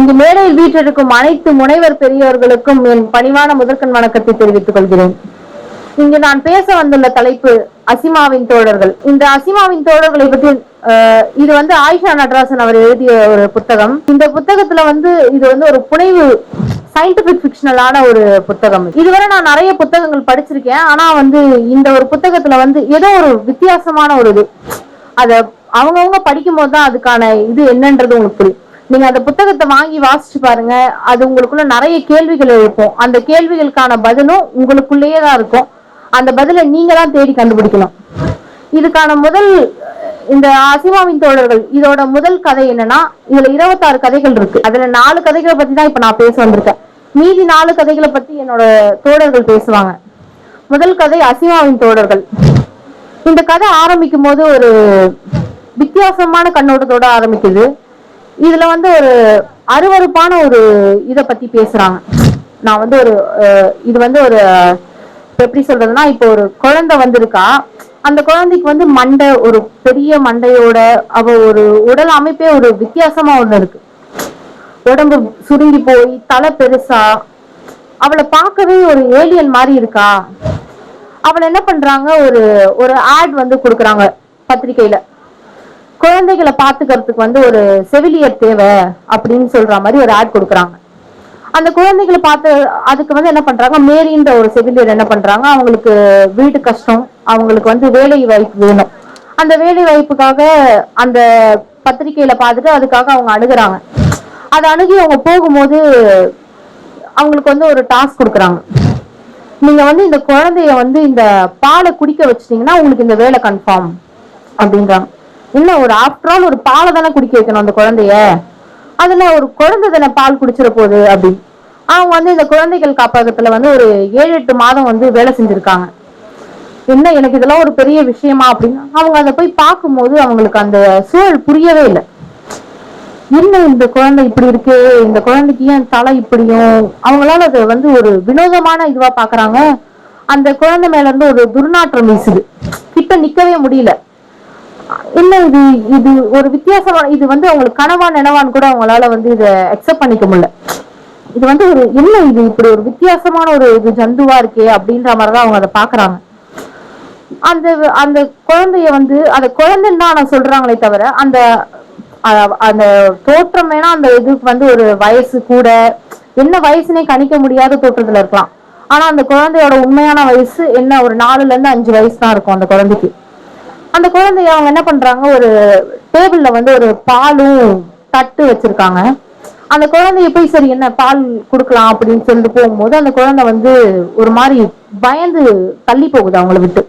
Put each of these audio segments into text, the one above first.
இங்கு மேடையில் வீற்றிருக்கும் அனைத்து முனைவர் பெரியவர்களுக்கும் என் பணிவான முதற்கண் வணக்கத்தை தெரிவித்துக் கொள்கிறேன். இங்கு நான் பேச வந்துள்ள தலைப்பு அசிமாவின் தோழர்கள். இந்த அசிமாவின் தோழர்களை பற்றி இது வந்து ஆயிஷா நடராசன் அவர் எழுதிய ஒரு புத்தகம். இந்த புத்தகத்துல வந்து இது வந்து ஒரு புனைவு சயின்டிபிக் ஃபிக்ஷனலான ஒரு புத்தகம். இதுவரை நான் நிறைய புத்தகங்கள் படிச்சிருக்கேன். ஆனா வந்து இந்த ஒரு புத்தகத்துல வந்து ஏதோ ஒரு வித்தியாசமான ஒரு இது. அத அவங்கவுங்க படிக்கும் போது தான் அதுக்கான இது என்னன்றது உங்களுக்கு புரியும். நீங்க அந்த புத்தகத்தை வாங்கி வாசிச்சு பாருங்க. அது உங்களுக்குள்ள நிறைய கேள்விகள் எழுப்பும். அந்த கேள்விகளுக்கான பதிலும் உங்களுக்குள்ளேயே தான் இருக்கும். அந்த பதிலை நீங்க தான் தேடி கண்டுபிடிக்கணும். இதுக்கான முதல் இந்த அசிமாவின் தோழர்கள் இதோட முதல் கதை என்னன்னா இதுல இருபத்தாறு கதைகள் இருக்கு. அதுல நாலு கதைகளை பத்தி தான் இப்ப நான் பேச வந்திருக்கேன். மீதி நாலு கதைகளை பத்தி என்னோட தோழர்கள் பேசுவாங்க. முதல் கதை அசிமாவின் தோழர்கள். இந்த கதை ஆரம்பிக்கும் போது ஒரு வித்தியாசமான கண்ணோட்டத்தோட ஆரம்பிக்குது. இதுல வந்து ஒரு அருவருப்பான ஒரு இத பத்தி பேசுறாங்க. நான் வந்து ஒரு இது வந்து ஒரு எப்படி சொல்றதுன்னா இப்போ ஒரு குழந்தை வந்திருக்கா. அந்த குழந்தைக்கு வந்து மண்டை ஒரு பெரிய மண்டையோட அவ ஒரு உடல் அமைப்பே ஒரு வித்தியாசமா ஒண்ணு இருக்கு. உடம்பு சுருங்கி போய் தலை பெருசா அவளை பார்க்கவே ஒரு ஏலியன் மாதிரி இருக்கா? அவளை என்ன பண்றாங்க? ஒரு ஒரு ஆட் வந்து கொடுக்குறாங்க பத்திரிகையில. குழந்தைகளை பாத்துக்கிறதுக்கு வந்து ஒரு செவிலியர் தேவை அப்படின்னு சொல்ற மாதிரி ஒரு ஆட் கொடுக்குறாங்க. அந்த குழந்தைகளை பார்த்து அதுக்கு வந்து என்ன பண்றாங்க? மேரின்ற ஒரு செவிலியர் என்ன பண்றாங்க? அவங்களுக்கு வீட்டு கஷ்டம். அவங்களுக்கு வந்து வேலை வாய்ப்பு வேணும். அந்த வேலை வாய்ப்புக்காக அந்த பத்திரிகையில பார்த்துட்டு அதுக்காக அவங்க அணுகுறாங்க. அதை அணுகி அவங்க போகும்போது அவங்களுக்கு வந்து ஒரு டாஸ்க் கொடுக்குறாங்க. நீங்க வந்து இந்த குழந்தைய வந்து இந்த பாலை குடிக்க வச்சிட்டீங்கன்னா உங்களுக்கு இந்த வேலை கன்ஃபார்ம் அப்படின்றாங்க. இல்ல ஒரு ஆஃப்டர் ஆல் ஒரு பாலை தானே குடிக்க வைக்கணும் அந்த குழந்தைய? அதுல ஒரு குழந்தை தானே பால் குடிச்சிட போகுது அப்படின்னு அவங்க வந்து இந்த குழந்தைகள் காப்பகத்துல வந்து ஒரு ஏழு எட்டு மாதம் வந்து வேலை செஞ்சிருக்காங்க. என்ன எனக்கு இதெல்லாம் ஒரு பெரிய விஷயமா அப்படின்னு அவங்க அதை போய் பார்க்கும்போது அவங்களுக்கு அந்த சூழல் புரியவே இல்லை. என்ன இந்த குழந்தை இப்படி இருக்கு? இந்த குழந்தைக்கு ஏன் தலை இப்படியும்? அவங்களால அதை வந்து ஒரு வினோதமான இதுவா பாக்குறாங்க அந்த குழந்தை மேல இருந்து ஒரு துர்நாற்றம் வீசுது. கிட்ட நிக்கவே முடியல. இல்ல இது இது ஒரு வித்தியாசமான இது வந்து அவங்களுக்கு கனவா நினைவான்னு கூட அவங்களால வந்து இதை அக்செப்ட் பண்ணிக்க முடியல. இது வந்து ஒரு என்ன இது இப்படி ஒரு வித்தியாசமான ஒரு இது ஜந்துவா இருக்கே அப்படின்ற மாதிரிதான் அவங்க அதை பாக்குறாங்க அந்த அந்த குழந்தைய வந்து அந்த குழந்தைன்னு தான் நான் சொல்றாங்களே தவிர அந்த அந்த தோற்றம் வேணா அந்த இதுக்கு வந்து ஒரு வயசு கூட என்ன வயசுனே கணிக்க முடியாத தோற்றத்துல இருக்கலாம். ஆனா அந்த குழந்தையோட உண்மையான வயசு என்ன ஒரு நாலுல இருந்து அஞ்சு வயசு தான் இருக்கும் அந்த குழந்தைக்கு. அந்த குழந்தைய அவங்க என்ன பண்றாங்க? ஒரு டேபிள்ல வந்து ஒரு பாலும் தட்டு வச்சிருக்காங்க. அந்த குழந்தைய போய் சரி என்ன பால் கொடுக்கலாம் அப்படின்னு சொல்லிட்டு போகும்போது அந்த குழந்தை வந்து ஒரு மாதிரி பயந்து தள்ளி போகுது அவங்கள விட்டு.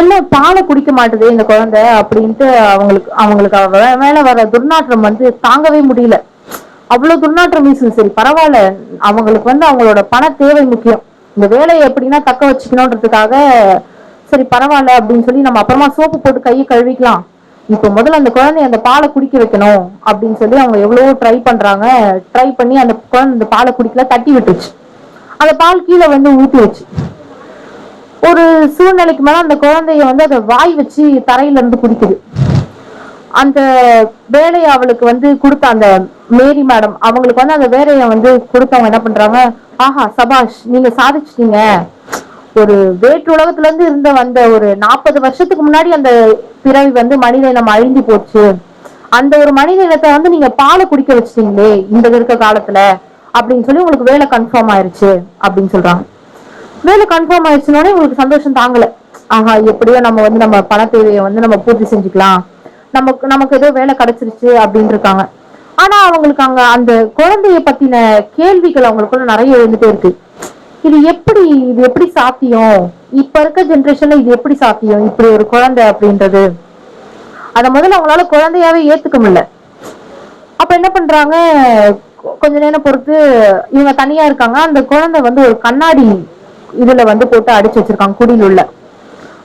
என்ன பாலை குடிக்க மாட்டுது இந்த குழந்தை அப்படின்ட்டு அவங்களுக்கு அவங்களுக்கு மேல வர துர்நாற்றம் வந்து தாங்கவே முடியல. அவ்வளவு துர்நாற்றம் வீசுது. சரி பரவாயில்ல. அவங்களுக்கு வந்து அவங்களோட பண தேவை முக்கியம். இந்த வேலையை எப்படின்னா தக்க வச்சுக்கணுன்றதுக்காக சரி பரவாயில்ல அப்படின்னு சொல்லி நம்ம அப்புறமா சோப்பு போட்டு கையை கழுவிக்கலாம். இப்போ முதல்ல அந்த குழந்தைய அந்த பாலை குடிக்க வைக்கணும் அப்படின்னு சொல்லி அவங்க எவ்வளவோ ட்ரை பண்றாங்க. ட்ரை பண்ணி அந்த குழந்தை அந்த பாலை குடிக்கல தட்டி விட்டுருச்சு அந்த பால் கீழே வந்து ஊத்தி வச்சு ஒரு சூழ்நிலைக்கு மேல அந்த குழந்தைய வந்து அதை வாய் வச்சு தரையில இருந்து குடிக்குது. அந்த வேலையை அவளுக்கு வந்து கொடுத்த அந்த மேரி மேடம் அவங்களுக்கு வந்து அந்த வேலையை வந்து கொடுத்தவங்க என்ன பண்றாங்க? ஆஹா சபாஷ் நீங்க சாதிச்சிட்டீங்க. ஒரு வேற்று உலகத்துல இருந்து இருந்த வந்த ஒரு நாற்பது வருஷத்துக்கு முன்னாடி அந்த பிறவி வந்து மனித இனம் அழிஞ்சு போச்சு. அந்த ஒரு மனித இனத்தை வந்து நீங்க பாலை குடிக்க வச்சிட்டீங்களே இந்த இருக்க காலத்துல அப்படின்னு சொல்லி உங்களுக்கு வேலை கன்ஃபார்ம் ஆயிருச்சு அப்படின்னு சொல்றாங்க. வேலை கன்ஃபார்ம் ஆயிடுச்சுனோடனே உங்களுக்கு சந்தோஷம் தாங்கல. ஆஹா எப்படியோ நம்ம வந்து நம்ம பண தேவையை வந்து நம்ம பூர்த்தி செஞ்சுக்கலாம். நமக்கு நமக்கு ஏதோ வேலை கிடைச்சிருச்சு அப்படின்னு இருக்காங்க. ஆனா அவங்களுக்கு அங்க அந்த குழந்தைய பத்தின கேள்விகள் அவங்களுக்குள்ள நிறைய எழுந்துட்டே இருக்கு. இது எப்படி இது எப்படி சாத்தியம்? இப்ப இருக்க ஜெனரேஷன்ல இது எப்படி சாத்தியம்? இப்படி ஒரு குழந்தை அப்படின்றது. அத முதல்ல அவங்களால குழந்தையாவே ஏத்துக்க முடியல. அப்ப என்ன பண்றாங்க? கொஞ்ச நேரம் பொறுத்து இவங்க தனியா இருக்காங்க. அந்த குழந்தை வந்து ஒரு கண்ணாடி இதுல வந்து போட்டு அடிச்சு வச்சிருக்காங்க குடியில் உள்ள.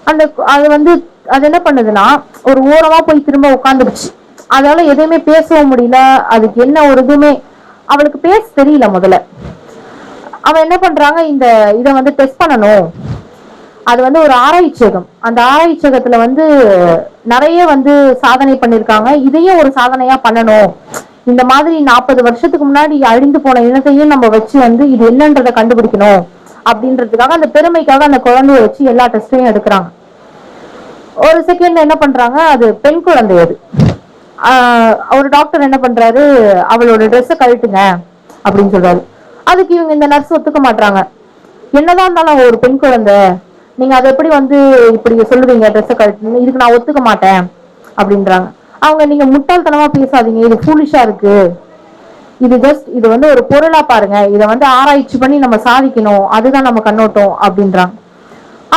அந்த அது வந்து அது என்ன பண்ணுதுன்னா ஒரு ஓரமா போய் திரும்ப உட்காந்துருச்சு அதால எதையுமே பேசவும் முடியல. அதுக்கு என்ன ஒரு இதுவுமே அவளுக்கு பேச தெரியல முதல்ல. அவன் என்ன பண்றாங்க? இந்த இதை வந்து டெஸ்ட் பண்ணணும். அது வந்து ஒரு ஆராய்ச்சியகம் அந்த ஆராய்ச்சகத்துல வந்து நிறைய வந்து சாதனை பண்ணிருக்காங்க. இதையும் ஒரு சாதனையா பண்ணணும். இந்த மாதிரி நாற்பது வருஷத்துக்கு முன்னாடி அழிந்து போன இனத்தையும் நம்ம வச்சு வந்து இது என்னன்றதை கண்டுபிடிக்கணும். அப்படின்றதுக்காக அந்த பெருமைக்காக அந்த குழந்தைய வச்சு எல்லா டெஸ்டையும் எடுக்கிறாங்க. ஒரு செகண்ட்ல என்ன பண்றாங்க? அது பெண் குழந்தை அது. ஒரு டாக்டர் என்ன பண்றாரு? அவளோட ட்ரெஸ்ஸை கழட்டுங்க அப்படின்னு சொல்றாரு. அதுக்கு இவங்க இந்த நர்ஸ் ஒத்துக்க மாட்டாங்க என்னதான் இருந்தாலும் ஒரு பெண் குழந்தை நீங்க அதை எப்படி வந்து இப்படி சொல்லுவீங்க ட்ரெஸ்ஸை கழட்டு இதுக்கு நான் ஒத்துக்க மாட்டேன் அப்படின்றாங்க. அவங்க நீங்க முட்டாள்தனமா பேசாதீங்க இது ஃபூலிஷா இருக்கு. இது ஜஸ்ட் இது வந்து ஒரு பொருளா பாருங்க இதை வந்து ஆராய்ச்சி பண்ணி நம்ம சாதிக்கணும் அதுதான் நம்ம கண்ணோட்டம் அப்படின்றாங்க.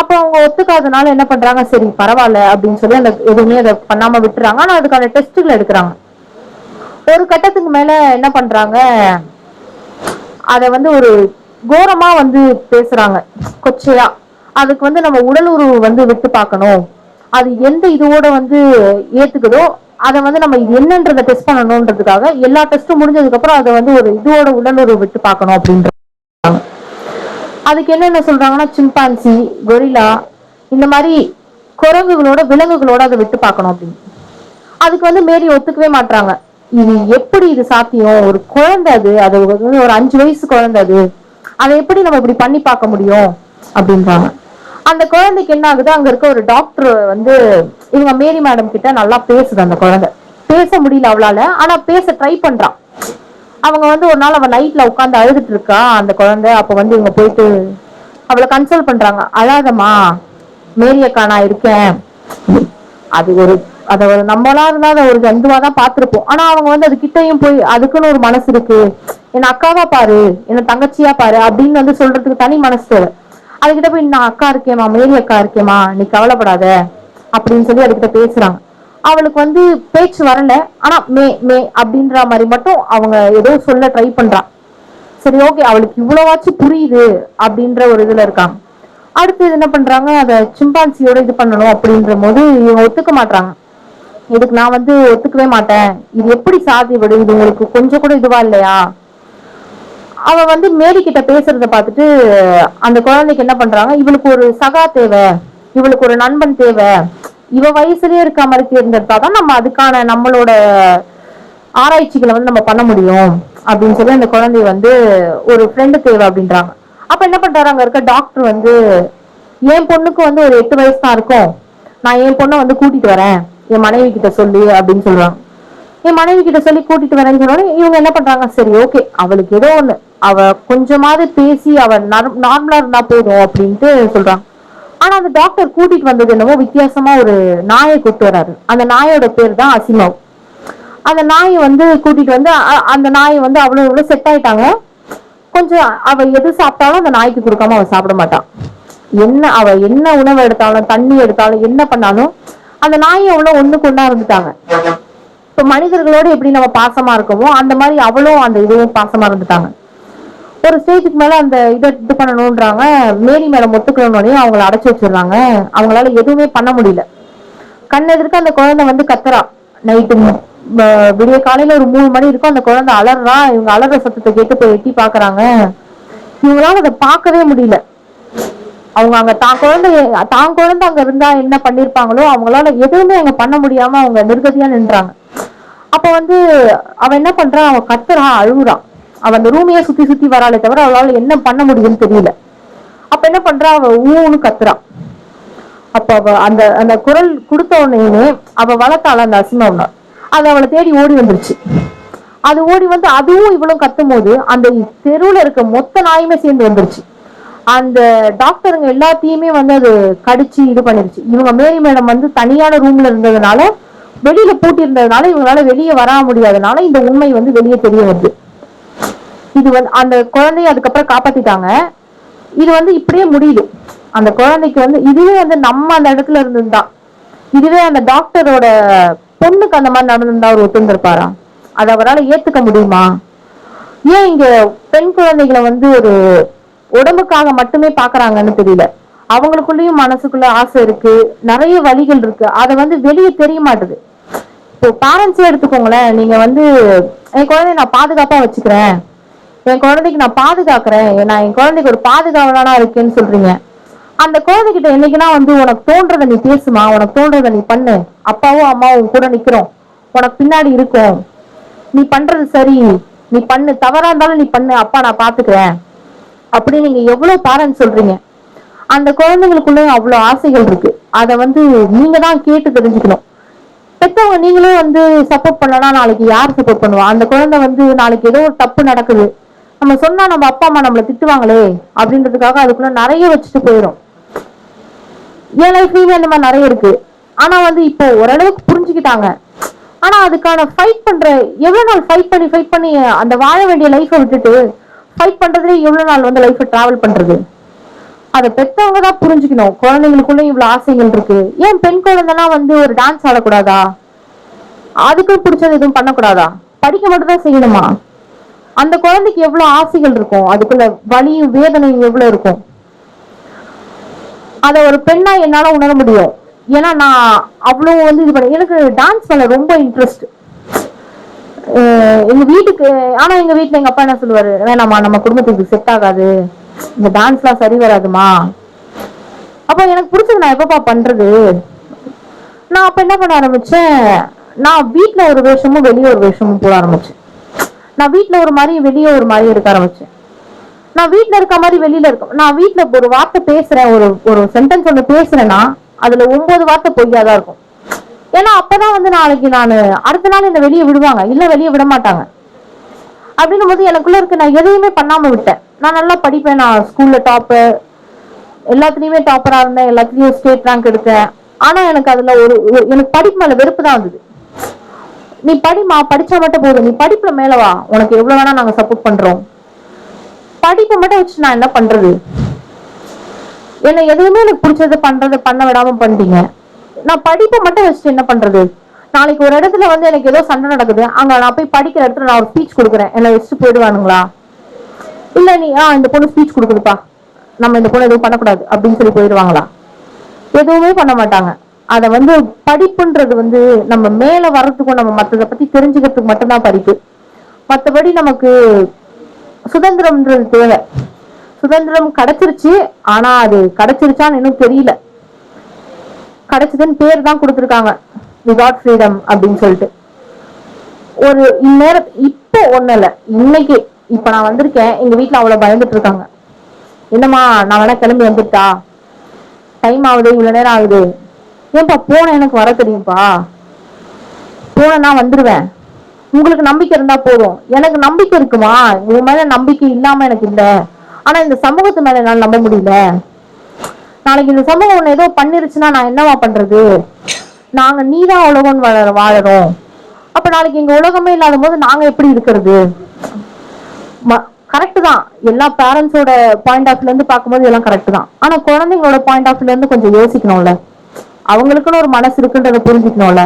அப்போ அவங்க ஒத்துக்காதனால என்ன பண்றாங்க சரி பரவாயில்ல அப்படின்னு சொல்லி அந்த எதுவுமே அதை பண்ணாம விட்டுறாங்க. ஆனா அதுக்கான டெஸ்ட்டுகள் எடுக்கிறாங்க. ஒரு கட்டத்துக்கு மேல என்ன பண்றாங்க அதை வந்து ஒரு கோரமா வந்து பேசுறாங்க. கொச்சையா. அதுக்கு வந்து நம்ம உடல் உறவு வந்து விட்டு பார்க்கணும். அது எந்த இதோட வந்து ஏத்துக்குதோ அதை வந்து நம்ம இது டெஸ்ட் பண்ணணுன்றதுக்காக எல்லா டெஸ்ட்டும் முடிஞ்சதுக்கு அப்புறம் அதை வந்து ஒரு இதோட உடல் விட்டு பார்க்கணும் அப்படின்றாங்க அதுக்கு என்னென்ன சொல்றாங்கன்னா சிம்பான்சி கொரிலா இந்த மாதிரி குரங்குகளோட விலங்குகளோட அதை விட்டு பார்க்கணும் அப்படின்னு. அதுக்கு வந்து மேரி ஒத்துக்கவே மாட்றாங்க. இது எப்படி இது சாத்தியம்? ஒரு குழந்தை அது. அது ஒரு அஞ்சு வயசு குழந்தை அது. அதை எப்படி நம்ம இப்படி பண்ணி பார்க்க முடியும்? அப்படின்றாங்க. அந்த குழந்தைக்கு என்ன ஆகுது? அங்க இருக்க ஒரு டாக்டர் வந்து இவங்க மேரி மேடம் கிட்ட நல்லா பேசுது அந்த குழந்தை. பேச முடியல அவளால. ஆனா பேச ட்ரை பண்றான் அவங்க வந்து ஒரு நாள் அவ நைட்ல உட்காந்து அழுதுட்டு இருக்கா அந்த குழந்தை. அப்ப வந்து இவங்க போயிட்டு அவளை கன்சல்ட் பண்றாங்க. அழாதம்மா. மேரி அக்கா நான் இருக்கேன். அது ஒரு அதை ஒரு நம்மளா இருந்தா அதை ஒரு ஜந்துவா தான் பாத்திருப்போம் ஆனா அவங்க வந்து அது கிட்டயும் போய் அதுக்குன்னு ஒரு மனசு இருக்கு. என்ன அக்காவா பாரு என்ன தங்கச்சியா பாரு அப்படின்னு வந்து சொல்றதுக்கு தனி மனசு தேவை. அதுகிட்ட போய் நான் அக்கா இருக்கேமா மேரி அக்கா இருக்கேமா நீ கவலைப்படாத அப்படின்னு சொல்லி அதுகிட்ட பேசுறாங்க. அவளுக்கு வந்து பேச்சு வரல. ஆனா மே மே அப்படின்ற மாதிரி மட்டும் அவங்க ஏதோ சொல்ல ட்ரை பண்றான் சரி ஓகே அவளுக்கு இவ்வளவாச்சும் புரியுது அப்படின்ற ஒரு இதுல இருக்காங்க. அடுத்து என்ன பண்றாங்க? அத சிம்பான்சியோட இது பண்ணணும் அப்படின்ற போது இவங்க ஒத்துக்க மாட்டாங்க இதுக்கு நான் வந்து ஒத்துக்கவே மாட்டேன். இது எப்படி சாத்தியப்படும் இது உங்களுக்கு கொஞ்சம் கூட இதுவா இல்லையா? அவ வந்து மேரி கிட்ட பேசுறத பார்த்துட்டு அந்த குழந்தைக்கு என்ன பண்றாங்க? இவளுக்கு ஒரு சகா தேவை. இவளுக்கு ஒரு நண்பன் தேவை. இவ வயசுலயே இருக்க மாதிரி தேர்ந்தெடுத்தாதான் நம்ம அதுக்கான நம்மளோட ஆராய்ச்சிகளை வந்து நம்ம பண்ண முடியும். அப்படின்னு சொல்லி அந்த குழந்தை வந்து ஒரு ஃப்ரெண்டு தேவை அப்படின்றாங்க. அப்ப என்ன பண்றாரு? அங்க இருக்க டாக்டர் வந்து என் பொண்ணுக்கு வந்து ஒரு எட்டு வயசு தான் இருக்கும். நான் என் பொண்ணை வந்து கூட்டிட்டு வரேன். என் மனைவி கிட்ட சொல்லி அப்படின்னு சொல்றாங்க. என் மனைவி கிட்ட சொல்லி கூட்டிட்டு வரேன்னு சொன்னோடனே இவங்க என்ன பண்றாங்க? சரி ஓகே அவளுக்கு ஏதோ ஒண்ணு. அவ கொஞ்சமாவது பேசி அவ நார்மலா இருந்தா போதும் அப்படின்ட்டு சொல்றாங்க. ஆனா அந்த டாக்டர் கூட்டிட்டு வந்தது என்னவோ வித்தியாசமா ஒரு நாயை கூட்டு வராரு அந்த நாயோட பேர் தான் அசிமாவ் அந்த நாயை வந்து கூட்டிட்டு வந்து அந்த நாயை வந்து அவ்வளவு இவ்வளவு செட் ஆயிட்டாங்க. கொஞ்சம் அவ எது சாப்பிட்டாலும் அந்த நாய்க்கு கொடுக்காம அவ சாப்பிட மாட்டான் என்ன அவ என்ன உணவு எடுத்தாலும் தண்ணி எடுத்தாலும் என்ன பண்ணாலும் அந்த நாயை அவ்வளவு ஒண்ணுக்கு ஒண்ணா இருந்துட்டாங்க. இப்ப மனிதர்களோட எப்படி நம்ம பாசமா இருக்கோமோ அந்த மாதிரி அவளும் அந்த இதுவும் பாசமா இருந்துட்டாங்க. ஒரு ஸ்டேஜுக்கு மேல அந்த இதை இது பண்ணணும்ன்றாங்க மேரி மேல மொத்துக்கணும்னே அவங்கள அடைச்சு வச்சிடுறாங்க. அவங்களால எதுவுமே பண்ண முடியல. கண் அந்த குழந்தை வந்து கத்துறா. நைட்டு விடிய காலையில ஒரு மூணு மணி இருக்கும் அந்த குழந்தை அலறா. இவங்க அலற சத்தத்தை கேட்டு போய் எட்டி பாக்குறாங்க. இவங்களால அதை பார்க்கவே முடியல. அவங்க அங்க தான் குழந்தை தான் குழந்தை அங்க இருந்தா என்ன பண்ணிருப்பாங்களோ அவங்களால எதுவுமே அங்க பண்ண முடியாம அவங்க நிர்கதியா நின்றாங்க. அப்ப வந்து அவ என்ன பண்றான்? அவன் கத்துறான் அழுகுறான். அவன் அந்த ரூமையே சுத்தி சுத்தி வராளே தவிர அவளால என்ன பண்ண முடியும்னு தெரியல. அப்ப என்ன பண்றா அவ ஊன்னு கத்துறான். அப்ப அவ அந்த அந்த குரல் கொடுத்த உடனே அவ வளர்த்தாள அந்த அசிமம்னா அது அவளை தேடி ஓடி வந்துருச்சு. அது ஓடி வந்து அதுவும் இவளும் கத்தும் போது அந்த தெருவுல இருக்க மொத்த நாயுமே சேர்ந்து வந்துருச்சு. அந்த டாக்டருங்க எல்லாத்தையுமே வந்து அது கடிச்சு இது பண்ணிருச்சு. இவங்க மேரி மேடம் வந்து தனியான ரூம்ல இருந்ததுனால வெளியில பூட்டி இருந்ததுனால இவங்களால வெளியே வர முடியாதனால இந்த உண்மை வந்து வெளியே தெரிய வருது. இது வந்து அந்த குழந்தைய அதுக்கப்புறம் காப்பாத்திட்டாங்க. இது வந்து இப்படியே முடியுது. அந்த குழந்தைக்கு வந்து இதுவே வந்து நம்ம அந்த இடத்துல இருந்திருந்தா இதுவே அந்த டாக்டரோட பொண்ணுக்கு அந்த மாதிரி நடந்திருந்தா அவர் ஒத்துந்திருப்பாரா? அதை அவரால் ஏத்துக்க முடியுமா? ஏன் இங்க பெண் குழந்தைகளை வந்து ஒரு உடம்புக்காக மட்டுமே பாக்குறாங்கன்னு தெரியல. அவங்களுக்குள்ளேயும் மனசுக்குள்ள ஆசை இருக்கு. நிறைய வழிகள் இருக்கு. அதை வந்து வெளியே தெரிய மாட்டுது. இப்போ பேரண்ட்ஸே எடுத்துக்கோங்களேன். நீங்க வந்து என் குழந்தைய நான் பாதுகாப்பா வச்சுக்கிறேன். என் குழந்தைக்கு நான் பாதுகாக்கிறேன். நான் என் குழந்தைக்கு ஒரு பாதுகாவலானா இருக்கேன்னு சொல்றீங்க. அந்த குழந்தைகிட்ட என்னைக்குன்னா வந்து உனக்கு தோன்றதை நீ பேசுமா? உனக்கு தோன்றதை நீ பண்ணு. அப்பாவும் அம்மாவும் கூட நிக்கிறோம். உனக்கு பின்னாடி இருக்கும். நீ பண்றது சரி. நீ பண்ணு. தவறா இருந்தாலும் நீ பண்ணு. அப்பா நான் பாத்துக்கிறேன். அப்படி நீங்க எவ்வளவு பேரண்ட்ஸ் சொல்றீங்க? அந்த குழந்தைங்களுக்குள்ள அவ்வளவு ஆசைகள் இருக்கு. அத வந்து நீங்க தான் கேட்டு தெரிஞ்சுக்கணும். பெத்தவங்க நீங்களும் வந்து சப்போர்ட் பண்ணனா நாளைக்கு யார் சப்போர்ட் பண்ணுவா? அந்த குழந்தை வந்து நாளைக்கு ஏதோ ஒரு தப்பு நடக்குது. நம்ம சொன்னா நம்ம அப்பா அம்மா நம்மள திட்டுவாங்களே அப்படின்றதுக்காக அதுக்குள்ள நிறைய வச்சுட்டு போயிடும். என் லைஃப்லயுமே அந்த மாதிரி நிறைய இருக்கு. ஆனா வந்து இப்போ ஓரளவுக்கு புரிஞ்சுக்கிட்டாங்க. ஆனா அதுக்கான ஃபைட் பண்ற எவ்வளவு நாள் ஃபைட் பண்ணி ஃபைட் பண்ணி அந்த வாழ வேண்டிய லைஃபை விட்டுட்டு ஃபைட் பண்றதுலே எவ்வளவு நாள் வந்து லைஃப் டிராவல் பண்றது? அதை பெற்றவங்க தான் புரிஞ்சுக்கணும். குழந்தைங்களுக்குள்ள இவ்வளவு ஆசைகள் இருக்கு. ஏன் பெண் குழந்தைலாம் வந்து ஒரு டான்ஸ் ஆடக்கூடாதா? அதுக்கும் பிடிச்சது எதுவும் பண்ணக்கூடாதா? படிக்க மட்டும் தான் செய்யணுமா? அந்த குழந்தைக்கு எவ்வளவு ஆசைகள் இருக்கும்? அதுக்குள்ள வலியும் வேதனையும் எவ்வளவு இருக்கும்? அத ஒரு பெண்ணா என்னால உணர முடியும். ஏன்னா நான் அவ்வளவு வந்து இது பண்ண எனக்கு டான்ஸ் பண்ண ரொம்ப இன்ட்ரெஸ்ட் எங்க வீட்டுக்கு ஆனா எங்க வீட்டுல எங்க அப்பா என்ன சொல்லுவாரு? வேணாம்மா நம்ம குடும்பத்துக்கு செட் ஆகாது. இந்த டான்ஸ்லாம் சரி வராதுமா. அப்ப எனக்கு பிடிச்சது நான் எப்பப்பா பண்றது? நான் அப்ப என்ன பண்ண ஆரம்பிச்சேன்? நான் வீட்டுல ஒரு வேஷமும் வெளியே ஒரு வேஷமும் போட ஆரம்பிச்சேன். நான் வீட்டுல ஒரு மாதிரி வெளியே ஒரு மாதிரி இருக்க ஆரம்பிச்சேன். நான் வீட்டுல இருக்க மாதிரி வெளியில இருக்க நான் வீட்டுல ஒரு வார்த்தை பேசுறேன் ஒரு ஒரு சென்டென்ஸ் ஒண்ணு பேசுறேன்னா அதுல ஒன்பது வார்த்தை பொய்யாதான் இருக்கும். ஏன்னா அப்பதான் வந்து நாளைக்கு நான் அடுத்த நாள் என்னை வெளியே விடுவாங்க. இல்ல வெளியே விட மாட்டாங்க. அப்படின்னும் போது எனக்குள்ள இருக்கு நான் எதையுமே பண்ணாம விட்டேன். நான் நல்லா படிப்பேன். நான் ஸ்கூல்ல டாப்பு எல்லாத்துலயுமே டாப்பரா இருந்தேன். எல்லாத்துலயும் ஸ்டேட் ரேங்க் எடுத்தேன். ஆனா எனக்கு அதுல ஒரு ஒரு- எனக்கு படிப்பு மேல வெறுப்பு தான் வந்தது. நீ படிமா படிச்சா மட்டும் போதும். நீ படிப்புல மேல வா. உனக்கு எவ்வளவு வேணா நாங்க சப்போர்ட் பண்றோம். படிப்பை மட்டும் வச்சு நான் என்ன பண்றது? என்ன எதுவுமே எனக்கு பிடிச்சது பண்றது பண்ண விடாம பண்ணிட்டீங்க. நான் படிப்பை மட்டும் வச்சுட்டு என்ன பண்றது? நாளைக்கு ஒரு இடத்துல வந்து எனக்கு ஏதோ சண்டை நடக்குது. அங்க நான் போய் படிக்கிற இடத்துல நான் ஒரு ஸ்பீச் கொடுக்குறேன். என்ன வச்சுட்டு போயிடுவானுங்களா? இல்ல நீ ஆ இந்த பொண்ணு ஸ்பீச் கொடுக்குதுப்பா. நம்ம இந்த பொண்ணு எதுவும் பண்ணக்கூடாது அப்படின்னு சொல்லி போயிடுவாங்களா? எதுவுமே பண்ண மாட்டாங்க. அதை வந்து படிப்புன்றது வந்து நம்ம மேல வர்றதுக்கும் நம்ம மற்றதை பத்தி தெரிஞ்சுக்கிறதுக்கு மட்டும்தான் படிப்பு. மற்றபடி நமக்கு சுதந்திரம்ன்றது தேவை. சுதந்திரம் கிடைச்சிருச்சு. ஆனா அது கிடைச்சிருச்சான்னு இன்னும் தெரியல. கிடைச்சதுன்னு பேர் தான் கொடுத்துருக்காங்க. வி காட் ஃப்ரீடம் அப்படின்னு சொல்லிட்டு. ஒரு இந்நேரம் இப்போ ஒண்ணு இல்ல. இன்னைக்கு இப்ப நான் வந்திருக்கேன். எங்க வீட்டில் அவ்வளவு பயந்துட்டு இருக்காங்க என்னம்மா நான் வேணா கிளம்பி வந்துட்டா? டைம் ஆகுது இவ்வளவு நேரம் ஆகுது. ஏன்பா போன எனக்கு வர தெரியும்பா? போன நான் வந்துருவேன். உங்களுக்கு நம்பிக்கை இருந்தா போதும். எனக்கு நம்பிக்கை இருக்குமா? உன் மேல நம்பிக்கை இல்லாம எனக்கு இல்ல. ஆனா இந்த சமூகத்து மேல என்னால நம்ப முடியல. நாளைக்கு இந்த சமூகம் ஒண்ணு ஏதோ பண்ணிருச்சுன்னா நான் என்னவா பண்றது? நாங்க நீதான் உலகம் வாழ வாழறோம். அப்ப நாளைக்கு எங்க உலகமே இல்லாத போது நாங்க எப்படி இருக்கிறது? கரெக்ட் தான். எல்லா பேரண்ட்ஸோட பாயிண்ட் ஆஃப் இருந்து பார்க்கும்போது எல்லாம் கரெக்ட் தான். ஆனா குழந்தைங்களோட பாயிண்ட் ஆஃப் இருந்து கொஞ்சம் யோசிக்கணும்ல. அவங்களுக்குன்னு ஒரு மனசு இருக்குன்றத புரிஞ்சுக்கணும்ல.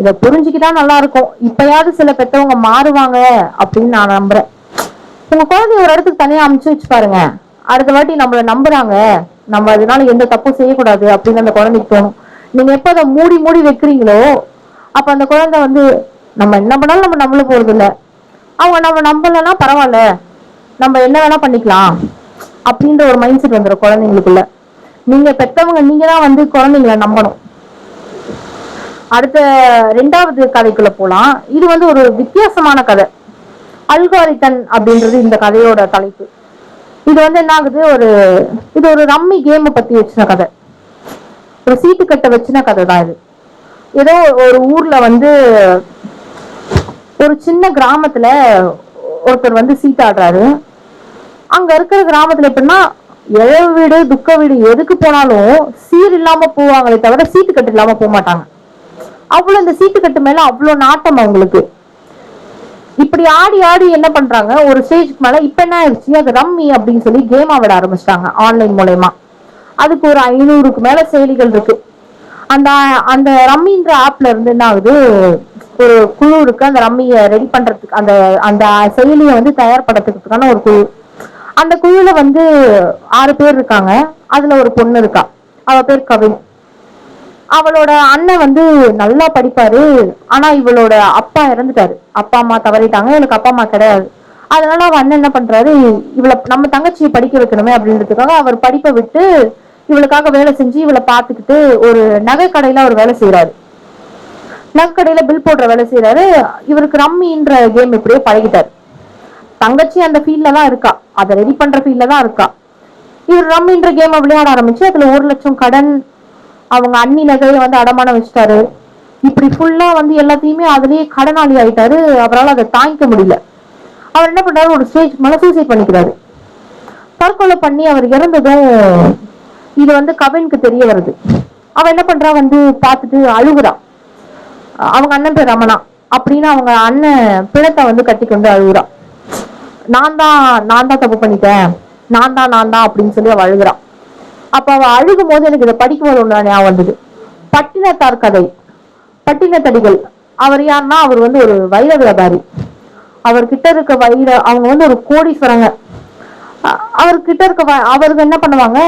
இத புரிஞ்சுக்கிட்டா நல்லா இருக்கும். இப்பயாவது சில பெத்தவங்க மாறுவாங்க அப்படின்னு நான் நம்புறேன். உங்க குழந்தைய ஒரு இடத்துக்கு தனியா அமுச்சு வச்சு பாருங்க. அடுத்த வாட்டி நம்மள நம்புறாங்க. நம்ம அதனால எந்த தப்பும் செய்யக்கூடாது அப்படின்னு அந்த குழந்தைக்கு தோணும். நீங்க எப்ப அதை மூடி மூடி வைக்கிறீங்களோ அப்ப அந்த குழந்தை வந்து நம்ம என்ன பண்ணாலும் நம்ம நம்மள போறது இல்ல அவங்க நம்ம நம்பலன்னா பரவாயில்ல. நம்ம என்ன வேணா பண்ணிக்கலாம் அப்படின்ற ஒரு மைண்ட் செட் வந்துடும் குழந்தைங்களுக்குள்ள. நீங்க பெத்தவங்க நீங்க தான் வந்து குழந்தைங்கள நம்பணும். அடுத்த ரெண்டாவது கதைக்குள்ள போலாம். இது வந்து ஒரு வித்தியாசமான கதை. அல்காரித்தன் அப்படின்றது இந்த கதையோட தலைப்பு. இது வந்து என்ன ஆகுது ஒரு இது ஒரு ரம்மி கேமை பத்தி வச்சின கதை. ஒரு சீட்டு கட்டை வச்சின கதை தான் இது. ஏதோ ஒரு ஊர்ல வந்து ஒரு சின்ன கிராமத்துல ஒருத்தர் வந்து சீட்டாடுறாரு அங்க இருக்கிற கிராமத்துல எப்படின்னா இழவு வீடு துக்க வீடு எதுக்கு போனாலும் சீர் இல்லாம போவாங்களே தவிர சீட்டு கட்டு இல்லாம போக மாட்டாங்க அவ்வளவு இந்த சீட்டு கட்டு மேல அவ்வளவு நாட்டம் அவங்களுக்கு. இப்படி ஆடி ஆடி என்ன பண்றாங்க? ஒரு ஸ்டேஜ்க்கு மேல இப்ப என்ன ஆயிடுச்சு? அது ரம்மி அப்படின்னு சொல்லி கேம் விட ஆரம்பிச்சிட்டாங்க ஆன்லைன் மூலயமா. அதுக்கு ஒரு ஐநூறுக்கு மேல செயலிகள் இருக்கு. அந்த அந்த ரம்மின்ற ஆப்ல இருந்து என்ன ஆகுது? ஒரு குழு இருக்கு. அந்த ரம்மியை ரெடி பண்றதுக்கு அந்த அந்த செயலியை வந்து தயார்படுத்துறதுக்கான ஒரு குழு. அந்த குழுல வந்து ஆறு பேர் இருக்காங்க. அதுல ஒரு பொண்ணு இருக்கா. அவ பேர் கவின். அவளோட அண்ணன் வந்து நல்லா படிப்பாரு. ஆனா இவளோட அப்பா இறந்துட்டாரு. அப்பா அம்மா தவறிட்டாங்க. எனக்கு அப்பா அம்மா கிடையாது. அதனால அவ அண்ணன் என்ன பண்றாரு? இவளை நம்ம தங்கச்சியை படிக்க வைக்கணுமே அப்படின்றதுக்காக அவர் படிப்பை விட்டு இவளுக்காக வேலை செஞ்சு இவளை பார்த்துக்கிட்டு ஒரு நகை கடையில அவர் வேலை செய்யறாரு நகைக்கடையில பில் போடுற வேலை செய்யறாரு இவருக்கு ரம்மின்ற கேம் இப்படியே பழகிட்டாரு. தங்கச்சி அந்த ஃபீல்ட்ல தான் இருக்கா. அதை ரெடி பண்ற ஃபீல்ட்ல தான் இருக்கா. இவர் ரம்மின்ற கேமை விளையாட ஆரம்பிச்சு அதுல ஒரு லட்சம் கடன் அவங்க அண்ணி நகையை வந்து அடமானம் வச்சுட்டாரு. இப்படி ஃபுல்லா வந்து எல்லாத்தையுமே அதுலயே கடனாளி ஆயிட்டாரு. அவரால் அதை தாங்கிக்க முடியல. அவர் என்ன பண்றாரு? ஒரு ஸ்டேஜ் மேல சூசைட் பண்ணிக்கிறாரு. தற்கொலை பண்ணி அவர் இறந்ததும் இது வந்து கவினுக்கு தெரிய வருது. அவன் என்ன பண்றா வந்து பார்த்துட்டு அழுகுறான். அவங்க அண்ணன் பேர் ரமணா. அப்படின்னு அவங்க அண்ணன் பிணத்தை வந்து கட்டி கொண்டு அழுகுறான். நான் தான் நான் தான் தப்பு பண்ணிட்டேன். நான் தான் நான் தான் அப்படின்னு சொல்லி அவள் அழுகுறான். அப்ப அவ அழுகும் போது எனக்கு இதை படிக்கும்போது ஒண்ணு ஞாபகம் வந்தது. பட்டினத்தார் கதை. பட்டினத்தடிகள். அவர் யாருன்னா அவர் வந்து ஒரு வைர வியாபாரி. அவர்கிட்ட இருக்க வைர அவங்க வந்து ஒரு கோடீஸ்வரங்க. அ- அவர்கிட்ட இருக்க அவருக்கு என்ன பண்ணுவாங்க?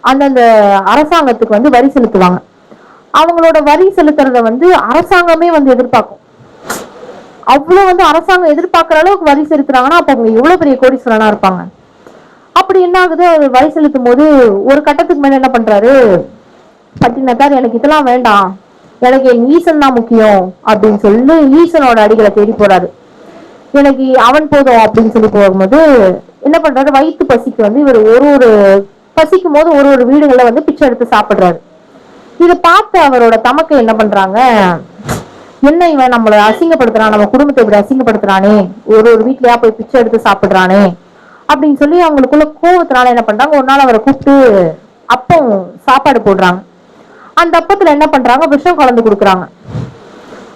அந்தந்த அரசாங்கத்துக்கு வந்து வரி செலுத்துவாங்க. அவங்களோட வரி செலுத்துறத வந்து அரசாங்கமே வந்து எதிர்பார்க்கும். அவ்வளவு வந்து அரசாங்கம் எதிர்பார்க்கிற அளவுக்கு வரி செலுத்துறாங்கன்னா அப்ப அவங்க எவ்வளவு பெரிய கோடீஸ்வரனா இருப்பாங்க? அப்படி என்ன ஆகுது? அவர் வரி செலுத்தும் போது ஒரு கட்டத்துக்கு மேல என்ன பண்றாரு? பட்டினத்தார் எனக்கு இதெல்லாம் வேண்டாம். எனக்கு என் ஈசன் தான் முக்கியம் அப்படின்னு சொல்லி ஈசனோட அடிகளை தேடி போறாரு. எனக்கு அவன் போதும் அப்படின்னு சொல்லி போகும்போது என்ன பண்றாரு? வயிற்று பசிக்கு வந்து இவர் ஒரு ஒரு பசிக்கும் போது ஒரு ஒரு வீடுகளை வந்து பிச்சை எடுத்து சாப்பிடுறாரு. இதை பார்த்து அவரோட தமக்கை என்ன பண்றாங்க? என்ன இவன் நம்மளை அசிங்கப்படுத்துறான்? நம்ம குடும்பத்தை இப்படி அசிங்கப்படுத்துறானே? ஒரு ஒரு வீட்லயா போய் பிச்சை எடுத்து சாப்பிடுறானே? அப்படின்னு சொல்லி அவங்களுக்குள்ள கோவத்தினால என்ன பண்றாங்க? ஒரு நாள் அவரை கூப்பிட்டு அப்பம் சாப்பாடு போடுறாங்க. அந்த அப்பத்துல என்ன பண்றாங்க? விஷம் கலந்து கொடுக்குறாங்க.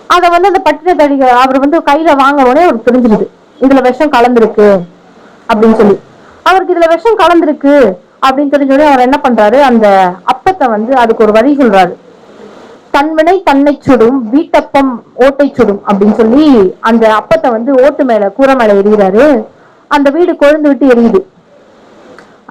அத வந்து அந்த பட்டினத்தடிக அவர் வந்து கையில வாங்க உடனே அவர் தெரிஞ்சிருது. இதுல விஷம் கலந்துருக்கு அப்படின்னு சொல்லி. அவருக்கு இதுல விஷம் கலந்துருக்கு அப்படின்னு தெரிஞ்ச உடனே அவர் என்ன பண்றாரு? அந்த அப்பத்தை வந்து அதுக்கு ஒரு வரி சொல்றாரு. தன்வினை தன்னை சுடும் வீட்டப்பம் ஓட்டை சுடும் அப்படின்னு சொல்லி அந்த அப்பத்தை வந்து ஓட்டு மேல கூரை மேல எறிகிறாரு. அந்த வீடு கொழுந்து விட்டு எரியுது.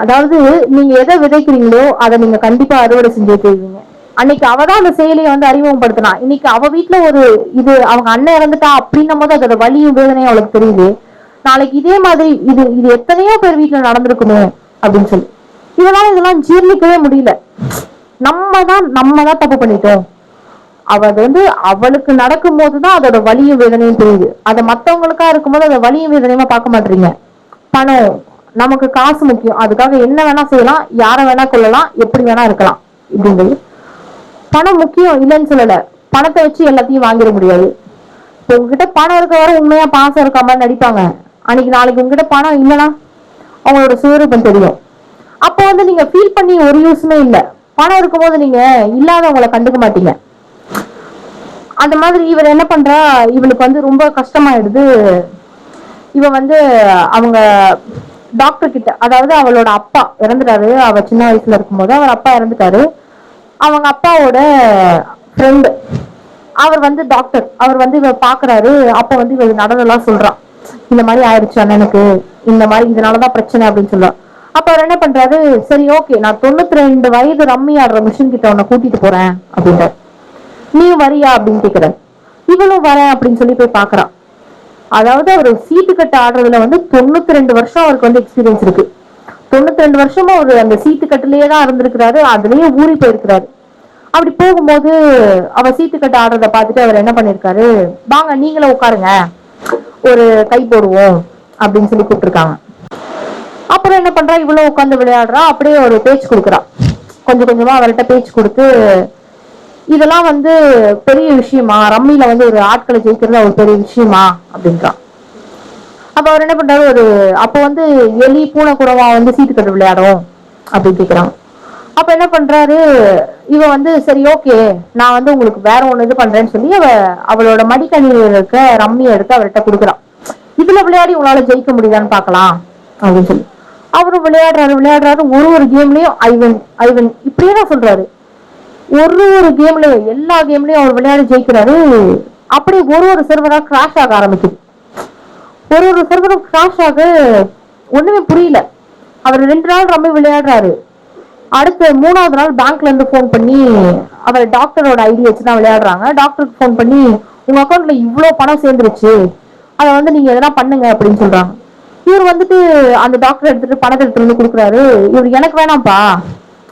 அதாவது நீங்க எதை விதைக்கிறீங்களோ அதை நீங்க கண்டிப்பா அறுவடை செஞ்சு போயிருவீங்க அன்னைக்கு அவ தான் அந்த செயலியை வந்து அறிமுகப்படுத்தினா. இன்னைக்கு அவ வீட்டுல ஒரு இது அவங்க அண்ணன் இறந்துட்டா அப்படின்னும் போது அதோட வலியும் வேதனையும் அவளுக்கு தெரியுது. நாளைக்கு இதே மாதிரி இது இது எத்தனையோ பேர் வீட்டுல நடந்திருக்குமே அப்படின்னு சொல்லி. இதெல்லாம் இதெல்லாம் ஜீர்ணிக்கவே முடியல. நம்ம தான் நம்ம தான் தப்பு பண்ணிட்டோம். அவ வந்து அவளுக்கு நடக்கும் போதுதான் அதோட வலியும் வேதனையும் தெரியுது. அதை மத்தவங்களுக்கா இருக்கும்போது அதை வலியும் வேதனையுமா பார்க்க மாட்டீங்க. பணம் நமக்கு காசு முக்கியம். அதுக்காக என்ன வேணா செய்யலாம் யாரை வேணா கொள்ளலாம் எப்படி வேணா இருக்கலாம். இப்படின்றது பணம் முக்கியம் இல்லைன்னு சொல்லல. பணத்தை வச்சு எல்லாத்தையும் வாங்கிட முடியாது. இப்போ உங்ககிட்ட பணம் இருக்க வர உண்மையா பாசம் இருக்க மாதிரி நடிப்பாங்க. அன்னைக்கு நாளைக்கு உங்ககிட்ட பணம் இல்லைன்னா அவங்களோட சுயரூபம் தெரியும். அப்போ வந்து நீங்க ஃபீல் பண்ணி ஒரு யூஸுமே இல்லை. பணம் இருக்கும்போது நீங்க இல்லாதவங்களை கண்டுக்க மாட்டீங்க. அந்த மாதிரி இவர் என்ன பண்றா? இவளுக்கு வந்து ரொம்ப கஷ்டமாயிடுது. இவ வந்து அவங்க டாக்டர் கிட்ட அதாவது அவளோட அப்பா இறந்துட்டாரு. அவ சின்ன வயசுல இருக்கும்போது அவர் அப்பா இறந்துட்டாரு. அவங்க அப்பாவோட ஃப்ரெண்டு அவர் வந்து டாக்டர் அவர் வந்து இவ பாக்குறாரு. அப்ப வந்து இவ நடந்தெல்லாம் சொல்றான் இந்த மாதிரி ஆயிடுச்சு அண்ணனுக்கு. இந்த மாதிரி இதனாலதான் பிரச்சனை அப்படின்னு சொல்றான் அப்ப அவர் என்ன பண்றாரு? சரி ஓகே நான் தொண்ணூத்தி ரெண்டு வயது ரம்மி ஆடுற மிஷின் கிட்ட உன்னை கூட்டிட்டு போறேன் அப்படின்றாரு. நீ வரியா அப்படின்னு கேக்குற இவளும் வரேன் அப்படின்னு சொல்லி போய் பாக்குறான் அதாவது அவர் சீட்டு கட்ட ஆடுறதுல வந்து தொண்ணூத்தி ரெண்டு வருஷம் அவருக்கு வந்து எக்ஸ்பீரியன்ஸ் இருக்கு. தொண்ணூத்தி ரெண்டு வருஷமா அவர் அந்த சீட்டு கட்டுலயே தான் இருந்திருக்கிறாரு அதுலயே ஊறி போயிருக்கிறாரு. அப்படி போகும்போது அவர் சீட்டு கட்ட ஆடுறத பார்த்துட்டு அவர் என்ன பண்ணிருக்காரு வாங்க நீங்களும் உட்காருங்க ஒரு கை போடுவோம் அப்படின்னு சொல்லி கூப்பிட்டுருக்காங்க. அப்புறம் என்ன பண்றா இவ்வளவு உட்காந்து விளையாடுறா அப்படியே ஒரு பேச்சு கொடுக்குறா. கொஞ்சம் கொஞ்சமா அவர்கிட்ட பேச்சு கொடுத்து இதெல்லாம் வந்து பெரிய விஷயமா? ரம்மியில வந்து ஒரு ஆட்களை ஜெயிக்கிறது ஒரு பெரிய விஷயமா? அப்படின்றான் அப்ப அவர் என்ன பண்றாரு? ஒரு அப்ப வந்து எலி பூனை குறவா வந்து சீட்டு கட்டு விளையாடும் அப்படின்னு கேக்குறான் அப்ப என்ன பண்றாரு? இவ வந்து சரி ஓகே நான் வந்து உங்களுக்கு வேற ஒண்ணு இது பண்றேன்னு சொல்லி அவ அவளோட மடிக்கணினியில் இருக்க ரம்மியை எடுத்து அவர்கிட்ட கொடுக்குறான் இதுல விளையாடி உங்களால ஜெயிக்க முடியுதான்னு பார்க்கலாம் அப்படின்னு சொல்லி. அவரும் விளையாடுறாரு விளையாடுறாரு. ஒரு ஒரு கேம்லயும் ஐவன் ஐவன். இப்படியே தான் சொல்றாரு. ஒரு ஒரு கேம்லயும் எல்லா கேம்லயும் அவர் விளையாடி ஜெயிக்கிறாரு. அப்படியே ஒரு ஒரு சர்வரா கிராஷ் ஆக ஆரம்பிக்குது. ஒரு ஒரு சர்வரும் கிராஷ் ஆக ஒண்ணுமே புரியல. அவர் ரெண்டு நாள் ரொம்ப விளையாடுறாரு. அடுத்த மூணாவது நாள் பேங்க்ல இருந்து ஃபோன் பண்ணி அவர் டாக்டரோட ஐடி வச்சு தான் விளையாடுறாங்க. டாக்டருக்கு ஃபோன் பண்ணி உங்க அக்கௌண்ட்ல இவ்வளோ பணம் சேர்ந்துருச்சு. அதை வந்து நீங்க எதனா பண்ணுங்க அப்படின்னு சொல்றாங்க. இவர் வந்துட்டு அந்த டாக்டர் எடுத்துட்டு பணத்தை எடுத்துட்டு வந்து கொடுக்குறாரு. இவர் எனக்கு வேணாம்ப்பா.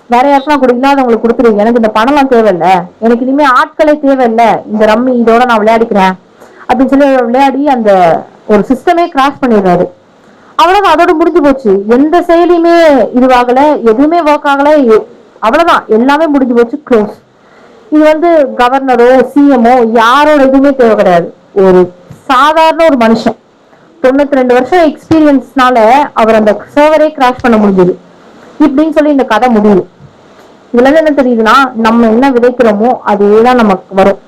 வேற யாருக்கெல்லாம் கூட இல்லாதவங்களுக்கு கொடுத்துரு எனக்கு இந்த பணம்லாம் தேவையில்ல. எனக்கு இனிமே ஆட்களே தேவையில்ல. இந்த ரம்மி இதோட நான் விளையாடிக்கிறேன். அப்படின்னு சொல்லி விளையாடி அந்த ஒரு சிஸ்டமே கிராஷ் பண்ணிடுறாரு. அவ்வளவுதான். அதோட முடிஞ்சு போச்சு. எந்த செயலியுமே இதுவாகல. எதுவுமே ஒர்க் ஆகல. அவ்வளவுதான். எல்லாமே முடிஞ்சு போச்சு. க்ளோஸ் இது வந்து கவர்னரோ சிஎம்ஓ யாரோட எதுவுமே தேவை கிடையாது. ஒரு சாதாரண ஒரு மனுஷன். தொண்ணூத்தி ரெண்டு வருஷம் எக்ஸ்பீரியன்ஸ்னால அவர் அந்த சர்வரே கிராஷ் பண்ண முடிஞ்சது. இப்படின்னு சொல்லி இந்த கதை முடியுது. இதுல என்ன தெரியுதுன்னா நம்ம என்ன விதைக்கிறோமோ அதேதான் நமக்கு வரும்.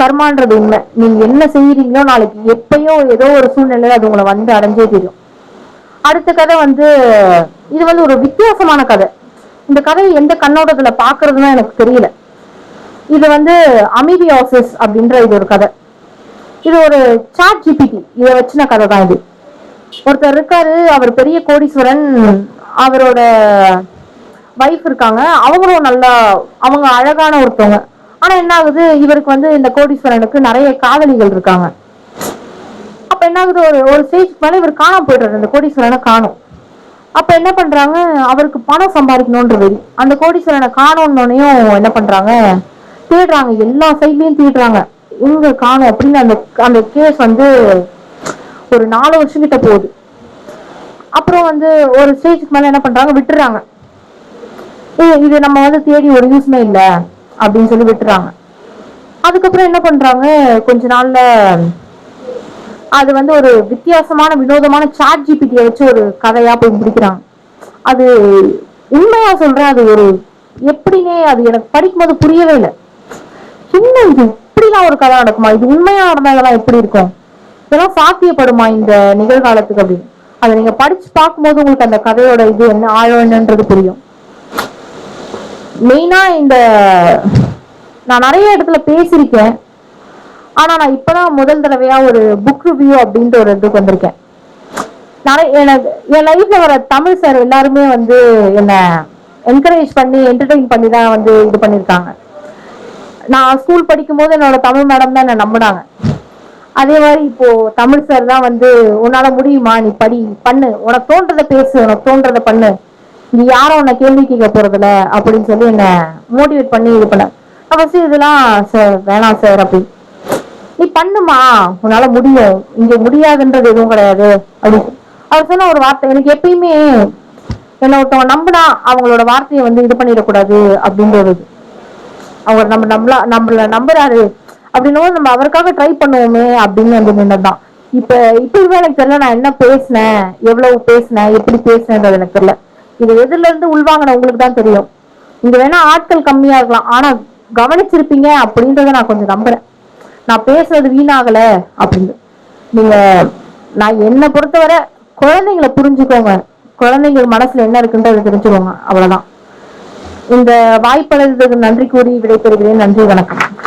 கர்மான்றது உண்மை. நீங்க என்ன செய்யறீங்களோ நாளைக்கு எப்பயோ ஏதோ ஒரு சூழ்நிலையில அது உங்களை வந்து அடைஞ்சே தெரியும் அடுத்த கதை வந்து இது வந்து ஒரு வித்தியாசமான கதை. இந்த கதையை எந்த கண்ணோட்டத்துல பாக்குறதுன்னு எனக்கு தெரியல. இது வந்து அமீபியாசிஸ் அப்படின்ற இது ஒரு கதை. இது ஒரு சாட் ஜிபிடி இதை வச்சின கதை தான் இது. ஒருத்தர் இருக்காரு அவர் பெரிய கோடீஸ்வரன் அவரோட வைஃப் இருக்காங்க அவங்களும் நல்லா அவங்க அழகான ஒருத்தவங்க. ஆனா என்ன ஆகுது? இவருக்கு வந்து இந்த கோடீஸ்வரனுக்கு நிறைய காதலிகள் இருக்காங்க. அப்ப என்ன ஆகுது? ஒரு ஒரு ஸ்டேஜ் மேல இவர் காணாம போயிடுறாரு. அந்த கோடீஸ்வரனை காணும். அப்ப என்ன பண்றாங்க? அவருக்கு பணம் சம்பாதிக்கணும்ன்ற வெறி. அந்த கோடீஸ்வரனை காணோன்னொன்னையும் என்ன பண்றாங்க? தேடுறாங்க. எல்லா சைட்லயும் தேடுறாங்க. எங்க காணும் அப்படின்னு அந்த அந்த கேஸ் வந்து ஒரு நாலு வருஷம் கிட்ட போகுது. அப்புறம் வந்து ஒரு ஸ்டேஜ்க்கு மேல என்ன பண்றாங்க? விட்டுறாங்க. ஏய், இது நம்ம வந்து தேடி ஒரு யூஸ்மே இல்ல அப்படின்னு சொல்லி விட்டுறாங்க. அதுக்கப்புறம் என்ன பண்றாங்க? கொஞ்ச நாள்ல அது வந்து ஒரு வித்தியாசமான வினோதமான சாட் ஜிபிடியை வச்சு ஒரு கதையா போய் முடிக்கிறாங்க. அது உண்மையா சொல்றேன் அது ஒரு எப்படின்னே அது எனக்கு படிக்கும்போது புரியவே இல்லை. என்ன இது? இப்படிலாம் ஒரு கதை நடக்குமா? இது உண்மையா நடந்தா இதெல்லாம் எப்படி இருக்கும்? இதெல்லாம் சாத்தியப்படுமா இந்த நிகழ்காலத்துக்கு அப்படின்னு. அதை நீங்க படிச்சு பார்க்கும்போது உங்களுக்கு அந்த கதையோட இது என்ன ஆழம் என்னன்றது புரியும். மெயினா இந்த நான் நிறைய இடத்துல பேசியிருக்கேன். ஆனா நான் இப்பதான் முதல் தடவையா ஒரு புக் ரிவ்யூ அப்படின்ற ஒரு இதுக்கு வந்திருக்கேன். நிறைய எனக்கு என் லைஃப்ல வர தமிழ் சார் எல்லாருமே வந்து என்ன என்கரேஜ் பண்ணி என்டர்டெயின் பண்ணி தான் வந்து இது பண்ணியிருக்காங்க. நான் ஸ்கூல் படிக்கும்போது என்னோட தமிழ் மேடம் தான் என்னை நம்பினாங்க. அதே மாதிரி இப்போ தமிழ் சார் தான் வந்து உன்னால முடியுமா? நீ படி பண்ணு. உனக்கு தோன்றதை பேசு உனக்கு தோன்றதை பண்ணு. நீ யாரும் உன்னை கேள்வி கேட்க போறதில்ல அப்படின்னு சொல்லி என்ன மோட்டிவேட் பண்ணி இது பண்ண. ஃபர்ஸ்ட் இதெல்லாம் சார் வேணாம் சார் அப்படி. நீ பண்ணுமா? உன்னால முடியும். இங்க முடியாதுன்றது எதுவும் கிடையாது. அப்படின்னு அவர் சொன்ன ஒரு வார்த்தை எனக்கு எப்பயுமே என்ன ஒருத்தவங்க நம்பினா அவங்களோட வார்த்தையை வந்து இது பண்ணிடக்கூடாது அப்படின்ற ஒரு இது அவர் நம்ம நம்மளா நம்மள நம்புறாரு. அப்படின்னும் நம்ம அவருக்காக ட்ரை பண்ணுவோமே அப்படின்னு வந்து நின்னதுதான். இப்ப இப்பவே எனக்கு தெரியல நான் என்ன பேசினேன் எவ்வளவு பேசினேன் எப்படி பேசினேன்றது எனக்கு தெரியல. இது எதுல இருந்து உள்வாங்கின உங்களுக்கு தான் தெரியும். இங்க வேணா ஆட்கள் கம்மியா இருக்கலாம். ஆனா கவனிச்சிருப்பீங்க அப்படின்றத நான் கொஞ்சம் நம்புறேன். நான் பேசுறது வீணாகல அப்படின்னு. நீங்க நான் என்னை பொறுத்தவரை குழந்தைங்களை புரிஞ்சுக்கோங்க. குழந்தைங்க மனசுல என்ன இருக்குன்றதை தெரிஞ்சுக்கோங்க. அவ்வளவுதான். இந்த வாய்ப்பளித்ததுக்கு நன்றி கூறி விடைபெறுகிறேன். நன்றி வணக்கம்.